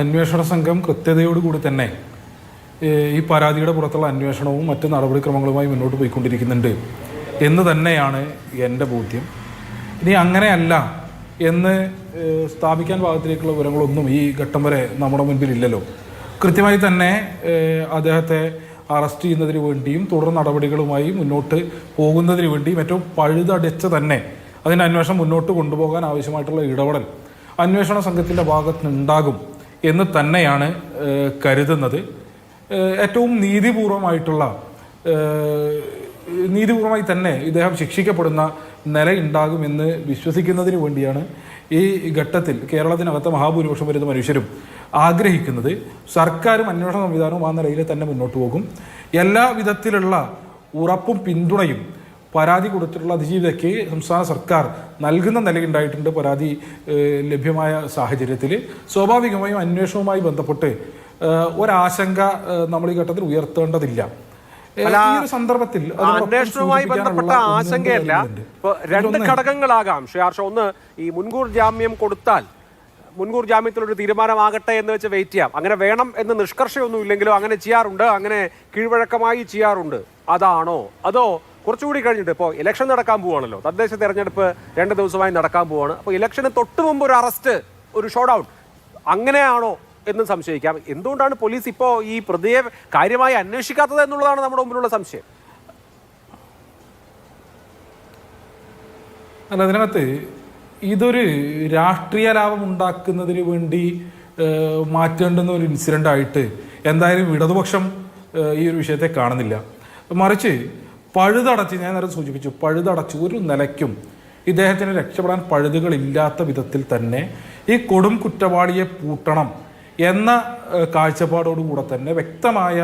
അന്വേഷണ സംഘം കൃത്യതയോടുകൂടി തന്നെ ഈ പരാതിയുടെ പുറത്തുള്ള അന്വേഷണവും മറ്റ് നടപടിക്രമങ്ങളുമായി മുന്നോട്ട് പോയിക്കൊണ്ടിരിക്കുന്നുണ്ട് എന്ന് തന്നെയാണ് എന്റെ ബോധ്യം. ഇനി അങ്ങനെയല്ല എന്ന് സ്ഥാപിക്കാൻ പാകത്തിലേക്കുള്ള വിവരങ്ങളൊന്നും ഈ ഘട്ടം വരെ നമ്മുടെ മുൻപിൽ ഇല്ലല്ലോ. കൃത്യമായി തന്നെ അദ്ദേഹത്തെ അറസ്റ്റ് ചെയ്യുന്നതിന് വേണ്ടിയും തുടർ നടപടികളുമായി മുന്നോട്ട് പോകുന്നതിന് വേണ്ടിയും ഏറ്റവും പഴുതടച്ച് തന്നെ അതിന്റെ അന്വേഷണം മുന്നോട്ട് കൊണ്ടുപോകാൻ ആവശ്യമായിട്ടുള്ള ഇടപെടൽ അന്വേഷണ സംഘത്തിന്റെ ഭാഗത്ത് നിന്നുണ്ടാകും എന്ന് തന്നെയാണ് കരുതുന്നത്. ഏറ്റവും നീതിപൂർവമായിട്ടുള്ള നീതിപൂർവമായി തന്നെ ഇദ്ദേഹം ശിക്ഷിക്കപ്പെടുന്ന നിലയുണ്ടാകുമെന്ന് വിശ്വസിക്കുന്നതിന് വേണ്ടിയാണ് ഈ ഘട്ടത്തിൽ കേരളത്തിനകത്ത് മഹാഭൂരിപക്ഷം വരുന്ന മനുഷ്യരും ആഗ്രഹിക്കുന്നത്. സർക്കാരും അന്വേഷണ സംവിധാനവും ആ നിലയിൽ തന്നെ മുന്നോട്ട് പോകും. എല്ലാ വിധത്തിലുള്ള ഉറപ്പും പിന്തുണയും പരാതി കൊടുത്തിട്ടുള്ള അതിജീവിതയ്ക്ക് സംസ്ഥാന സർക്കാർ നൽകുന്ന നിലയുണ്ടായിട്ടുണ്ട് പരാതി ലഭ്യമായ സാഹചര്യത്തിൽ. സ്വാഭാവികമായും അന്വേഷണവുമായി ബന്ധപ്പെട്ട് ഒരാശങ്ക നമ്മൾ ഈ ഘട്ടത്തിൽ ഉയർത്തേണ്ടതില്ല. സന്ദർഭത്തിൽ അന്വേഷണവുമായി ബന്ധപ്പെട്ട ആശങ്കയല്ല. രണ്ട് ഘടകങ്ങളാകാം. ഘടകങ്ങളാകാം ഷെയാർഷ ഒന്ന് ഈ മുൻകൂർ ജാമ്യം കൊടുത്താൽ മുൻകൂർ ജാമ്യത്തിലൊരു തീരുമാനമാകട്ടെ എന്ന് വെച്ച് വെയിറ്റ് ചെയ്യാം. അങ്ങനെ വേണം എന്ന് നിഷ്കർഷയൊന്നും ഇല്ലെങ്കിലും അങ്ങനെ ചെയ്യാറുണ്ട് അങ്ങനെ കീഴ്വഴക്കമായി ചെയ്യാറുണ്ട്. അതാണോ? അതോ കുറച്ചുകൂടി കഴിഞ്ഞിട്ട് ഇപ്പോൾ ഇലക്ഷൻ നടക്കാൻ പോവാണല്ലോ. തദ്ദേശ തെരഞ്ഞെടുപ്പ് രണ്ട് ദിവസമായി നടക്കാൻ പോവാണ്. അപ്പോൾ ഇലക്ഷന് തൊട്ട് മുമ്പ് ഒരു അറസ്റ്റ് ഒരു ഷോട്ട് ഔട്ട് അങ്ങനെയാണോ എന്ന് സംശയിക്കാം. എന്തുകൊണ്ടാണ് പോലീസ് ഇപ്പോൾ ഈ പ്രതിയെ കാര്യമായി അന്വേഷിക്കാത്തത് എന്നുള്ളതാണ് നമ്മുടെ മുമ്പിലുള്ള സംശയം. അല്ല അതിനകത്ത് ഇതൊരു രാഷ്ട്രീയ ലാഭം ഉണ്ടാക്കുന്നതിന് വേണ്ടി മാറ്റേണ്ടുന്ന ഒരു ഇൻസിഡന്റ് ആയിട്ട് എന്തായാലും ഇടതുപക്ഷം ഈ ഒരു വിഷയത്തെ കാണുന്നില്ല. മറിച്ച് പഴുതടച്ച് ഞാൻ നേരം സൂചിപ്പിച്ചു പഴുതടച്ച് ഒരു നിലയ്ക്കും ഇദ്ദേഹത്തിന് രക്ഷപ്പെടാൻ പഴുതുകളില്ലാത്ത വിധത്തിൽ തന്നെ ഈ കൊടും കുറ്റവാളിയെ പൂട്ടണം എന്ന കാഴ്ചപ്പാടോടുകൂടെ തന്നെ വ്യക്തമായ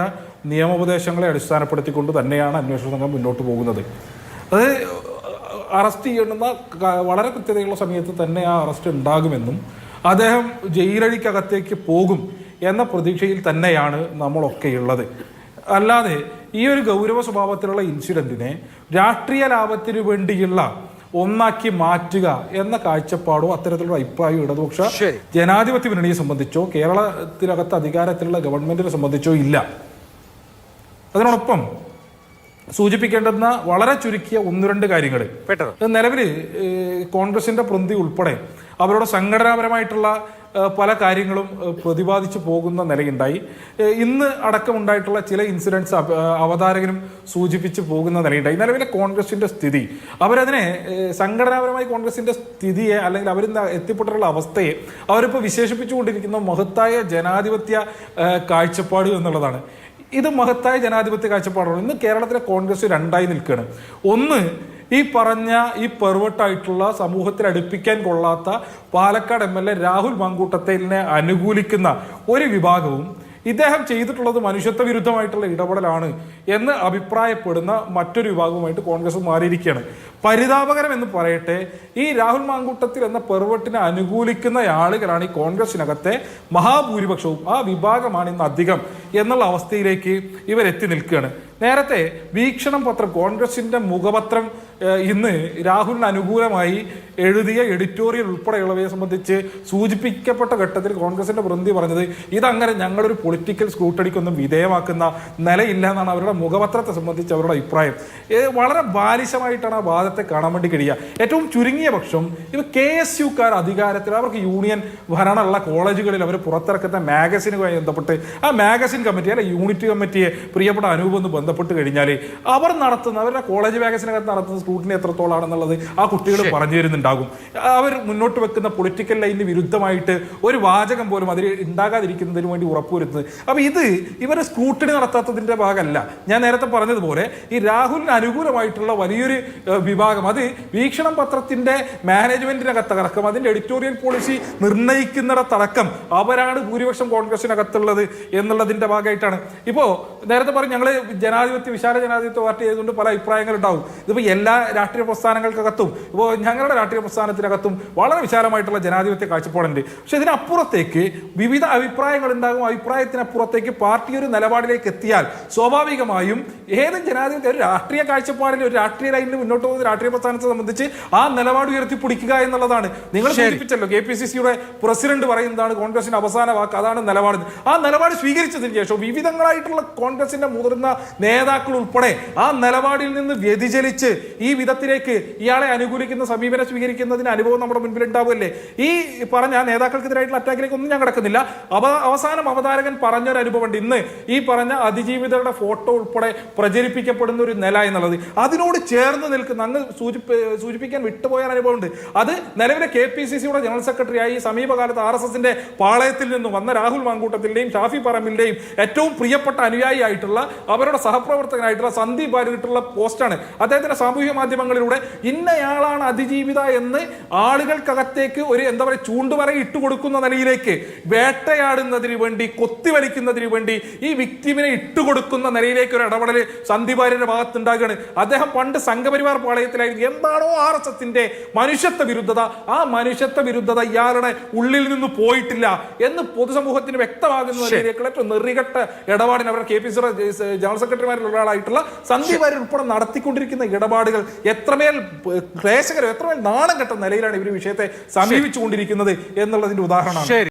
നിയമോപദേശങ്ങളെ അടിസ്ഥാനപ്പെടുത്തിക്കൊണ്ട് തന്നെയാണ് അന്വേഷണ സംഘം മുന്നോട്ട് പോകുന്നത്. അത് അറസ്റ്റ് ചെയ്യുന്ന വളരെ കൃത്യതയുള്ള സമയത്ത് തന്നെ ആ അറസ്റ്റ് ഉണ്ടാകുമെന്നും അദ്ദേഹം ജയിലഴിക്കകത്തേക്ക് പോകും എന്ന പ്രതീക്ഷയിൽ തന്നെയാണ് നമ്മളൊക്കെയുള്ളത്. അല്ലാതെ ഈ ഒരു ഗൗരവ സ്വഭാവത്തിലുള്ള ഇൻസിഡന്റിനെ രാഷ്ട്രീയ ലാഭത്തിന് വേണ്ടിയുള്ള ഒന്നാക്കി മാറ്റുക എന്ന കാഴ്ചപ്പാടോ അത്തരത്തിലുള്ള അഭിപ്രായം ഇടതുപക്ഷ ജനാധിപത്യ മുന്നണിയെ സംബന്ധിച്ചോ കേരളത്തിനകത്ത് അധികാരത്തിലുള്ള ഗവൺമെന്റിനെ സംബന്ധിച്ചോ ഇല്ല. അതിനോടൊപ്പം സൂചിപ്പിക്കേണ്ടുന്ന വളരെ ചുരുക്കിയ ഒന്ന് രണ്ട് കാര്യങ്ങൾ നിലവിൽ കോൺഗ്രസിന്റെ പ്രതി ഉൾപ്പെടെ അവരുടെ സംഘടനാപരമായിട്ടുള്ള പല കാര്യങ്ങളും പ്രതിപാദിച്ചു പോകുന്ന നിലയുണ്ടായി. ഇന്ന് അടക്കമുണ്ടായിട്ടുള്ള ചില ഇൻസിഡൻസ് അവതാരകനും സൂചിപ്പിച്ചു പോകുന്ന നിലയുണ്ടായി. നിലവിലെ കോൺഗ്രസിന്റെ സ്ഥിതി അവരതിനെ സംഘടനാപരമായി കോൺഗ്രസിന്റെ സ്ഥിതിയെ അല്ലെങ്കിൽ അവർ എത്തിപ്പെട്ടിട്ടുള്ള അവസ്ഥയെ അവരിപ്പോൾ വിശേഷിപ്പിച്ചുകൊണ്ടിരിക്കുന്ന മഹത്തായ ജനാധിപത്യ കാഴ്ചപ്പാട് എന്നുള്ളതാണ്. ഇത് മഹത്തായ ജനാധിപത്യ കാഴ്ചപ്പാടാണ്. ഇന്ന് കേരളത്തിലെ കോൺഗ്രസ് രണ്ടായി നിൽക്കുകയാണ്. ഒന്ന് ഈ പറഞ്ഞ ഈ പെർവട്ടായിട്ടുള്ള സമൂഹത്തിൽ അടുപ്പിക്കാൻ കൊള്ളാത്ത Palakkad M L A Rahul മങ്കൂട്ടത്തേലിനെ അനുകൂലിക്കുന്ന ഒരു വിഭാഗവും ഇദ്ദേഹം ചെയ്തിട്ടുള്ളത് മനുഷ്യത്വ വിരുദ്ധമായിട്ടുള്ള ഇടപെടലാണ് എന്ന് അഭിപ്രായപ്പെടുന്ന മറ്റൊരു വിഭാഗവുമായിട്ട് കോൺഗ്രസ് മാറിയിരിക്കുകയാണ്. പരിതാപകരം എന്ന് പറയട്ടെ ഈ രാഹുൽ മാങ്കൂട്ടത്തിൽ എന്ന പെർവട്ടിനെ അനുകൂലിക്കുന്ന ആളുകളാണ് ഈ കോൺഗ്രസിനകത്തെ മഹാഭൂരിപക്ഷവും. ആ വിഭാഗമാണ് ഇന്ന് അധികം എന്നുള്ള അവസ്ഥയിലേക്ക് ഇവരെത്തി നിൽക്കുകയാണ്. നേരത്തെ വീക്ഷണം പത്രം കോൺഗ്രസിന്റെ മുഖപത്രം ഇന്ന് രാഹുലിന് അനുകൂലമായി എഴുതിയ എഡിറ്റോറിയൽ ഉൾപ്പെടെയുള്ളവയെ സംബന്ധിച്ച് സൂചിപ്പിക്കപ്പെട്ട ഘട്ടത്തിൽ കോൺഗ്രസിന്റെ പ്രതിനിധി പറഞ്ഞത് ഇതങ്ങനെ ഞങ്ങളൊരു പൊളിറ്റിക്കൽ സ്ക്രൂട്ടണിക്കൊന്നും വിധേയമാക്കുന്ന നിലയില്ല എന്നാണ് അവരുടെ മുഖപത്രത്തെ സംബന്ധിച്ച് അവരുടെ അഭിപ്രായം. വളരെ ബാലിശമായിട്ടാണ് ആ വാദത്തെ കാണാൻ വേണ്ടി കഴിയുക. ഏറ്റവും ചുരുങ്ങിയ പക്ഷം ഇവ കെ എസ് യുക്കാർ അധികാരത്തിൽ അവർക്ക് യൂണിയൻ ഭരണമുള്ള കോളേജുകളിൽ അവർ പുറത്തിറക്കുന്ന മാഗസിനുമായി ബന്ധപ്പെട്ട് ആ മാഗസിൻ കമ്മിറ്റി അല്ലെ യൂണിറ്റ് കമ്മിറ്റിയെ പ്രിയപ്പെട്ട ഒന്ന് ബന്ധപ്പെട്ട് കഴിഞ്ഞാൽ അവർ നടത്തുന്ന അവരുടെ കോളേജ് മാഗസിനകത്ത് നടത്തുന്ന സ്ക്രൂട്ടിനി എത്രത്തോളാണെന്നുള്ളത് ആ കുട്ടികൾ പറഞ്ഞു തരുന്നുണ്ടാകും. അവർ മുന്നോട്ട് വെക്കുന്ന പൊളിറ്റിക്കൽ ലൈനിന് വിരുദ്ധമായിട്ട് ഒരു വാചകം പോലും അതിൽ ഉണ്ടാകാതിരിക്കുന്നതിന് വേണ്ടി ഉറപ്പുവരുത്തുന്നത്. അപ്പോൾ ഇത് ഇവരെ സ്ക്രൂട്ടിനി നടത്താത്തതിന്റെ ഭാഗമല്ല. ഞാൻ നേരത്തെ പറഞ്ഞതുപോലെ ഈ രാഹുലിന് അനുകൂലമായിട്ടുള്ള വലിയൊരു വിഭാഗം അത് വീക്ഷണം പത്രത്തിന്റെ മാനേജ്മെന്റിനകത്തടക്കം അതിന്റെ എഡിറ്റോറിയൽ പോളിസി നിർണയിക്കുന്നിടത്തടക്കം അവരാണ് ഭൂരിപക്ഷം കോൺഗ്രസിനകത്തുള്ളത് എന്നുള്ളതിന്റെ ഭാഗമായിട്ടാണ്. ഇപ്പോൾ നേരത്തെ പറഞ്ഞു ഞങ്ങൾ ജനാധിപത്യ വിശാല ജനാധിപത്യ പാർട്ടി ആയതുകൊണ്ട് പല അഭിപ്രായങ്ങൾ ഉണ്ടാവും ഇതിപ്പോ എല്ലാ രാഷ്ട്രീയ പ്രസ്ഥാനങ്ങൾക്കകത്തും ഇപ്പോൾ ഞങ്ങളുടെ രാഷ്ട്രീയ പ്രസ്ഥാനത്തിനകത്തും വളരെ വിശാലമായിട്ടുള്ള ജനാധിപത്യ കാഴ്ചപ്പാടുണ്ട്. പക്ഷെ ഇതിനപ്പുറത്തേക്ക് വിവിധ അഭിപ്രായങ്ങൾ ഉണ്ടാകും. അഭിപ്രായത്തിനപ്പുറത്തേക്ക് പാർട്ടി ഒരു നിലപാടിലേക്ക് എത്തിയാൽ സ്വാഭാവികമായും ഏതും ജനാധിപത്യ ഒരു രാഷ്ട്രീയ കാഴ്ചപ്പാടിൽ ഒരു രാഷ്ട്രീയ ലൈനിൽ മുന്നോട്ട് പോകുന്ന രാഷ്ട്രീയ പ്രസ്ഥാനത്തെ സംബന്ധിച്ച് ആ നിലപാട് ഉയർത്തിപ്പിടിക്കുക എന്നുള്ളതാണ്. നിങ്ങൾ സൂചിപ്പിച്ചല്ലോ കെ പി സി സിയുടെ പ്രസിഡന്റ് പറയുന്നതാണ് കോൺഗ്രസിന്റെ അവസാന വാക്ക്. അതാണ് നിലപാട്. ആ നിലപാട് സ്വീകരിച്ചതിന് ശേഷം വിവിധങ്ങളായിട്ടുള്ള കോൺഗ്രസിന്റെ മുതിർന്ന നേതാക്കൾ ഉൾപ്പെടെ ആ നിലപാടിൽ നിന്ന് വ്യതിചലിച്ച് ഈ വിധത്തിലേക്ക് ഇയാളെ അനുകൂലിക്കുന്ന സമീപനം സ്വീകരിക്കുന്നതിന് അനുഭവം നമ്മുടെ മുൻപിൽ ഉണ്ടാവുമല്ലേ ഈ പറഞ്ഞ നേതാക്കൾക്കെതിരായിട്ടുള്ള അറ്റാക്കിലേക്ക് ഒന്നും ഞാൻ കിടക്കുന്നില്ല. അവ അവസാനം അവതാരകൻ പറഞ്ഞൊരു അനുഭവമുണ്ട്. ഇന്ന് ഈ പറഞ്ഞ അതിജീവിതരുടെ ഫോട്ടോ ഉൾപ്പെടെ പ്രചരിപ്പിക്കപ്പെടുന്ന ഒരു നില എന്നുള്ളത്. അതിനോട് ചേർന്ന് നിൽക്കുന്ന അങ്ങ് സൂചിപ്പി സൂചിപ്പിക്കാൻ വിട്ടുപോയ അനുഭവമുണ്ട്. അത് നിലവിലെ കെ പി സി സിയുടെ ജനറൽ സെക്രട്ടറിയായി സമീപകാലത്ത് ആർ എസ് എസിന്റെ പാളയത്തിൽ നിന്ന് വന്ന രാഹുൽ മാങ്കൂട്ടത്തിന്റെയും ഷാഫി പറമ്പിന്റെയും ഏറ്റവും പ്രിയപ്പെട്ട അനുയായി ആയിട്ടുള്ള അവരുടെ സഹപ്രവർത്തകനായിട്ടുള്ള സന്ദീപ് ബാലിട്ടുള്ള പോസ്റ്റാണ്. അദ്ദേഹത്തിന്റെ സാമൂഹ്യ മാധ്യമങ്ങളിലൂടെ ഇന്നയാളാണ് അതിജീവിത എന്ന് ആളുകൾക്കകത്തേക്ക് ഒരു എന്താ പറയുക ചൂണ്ടുവര ഇട്ടുകൊടുക്കുന്ന നിലയിലേക്ക് വേട്ടയാടുന്നതിന് വേണ്ടി കൊത്തിവലിക്കുന്നതിന് വേണ്ടി ഈ വിക്ടിമിനെ ഇട്ടുകൊടുക്കുന്ന നിലയിലേക്ക് ഒരു ഇടപെടൽ സന്ദീപ് വാര്യരുടെ ഭാഗത്തുണ്ടാകുകയാണ്. അദ്ദേഹം പണ്ട് സംഘപരിവാർ പാളയത്തിലായിരുന്നു. എന്താണോ ആർ എസ് എസിന്റെ മനുഷ്യത്വ വിരുദ്ധത ആ മനുഷ്യത്വ വിരുദ്ധത ഇയാളുടെ ഉള്ളിൽ നിന്ന് പോയിട്ടില്ല എന്ന് പൊതുസമൂഹത്തിന് വ്യക്തമാകുന്ന നിലയിലേക്കുള്ള ഏറ്റവും നെറികെട്ട ഇടപാടിന് അവരുടെ കെ പി സി ജനറൽ സെക്രട്ടറിമാരിൽ ഒരാളായിട്ടുള്ള സന്ദീപ് വാര്യർ ഉൾപ്പെടെ നടത്തിക്കൊണ്ടിരിക്കുന്ന ഇടപാടുകൾ എത്രമേൽ ക്ലേശകരം എത്രമേൽ നാണം കെട്ട നിലയിലാണ് ഇവർ വിഷയത്തെ സമീപിച്ചുകൊണ്ടിരിക്കുന്നത് എന്നുള്ളതിന്റെ ഉദാഹരണമാണ്.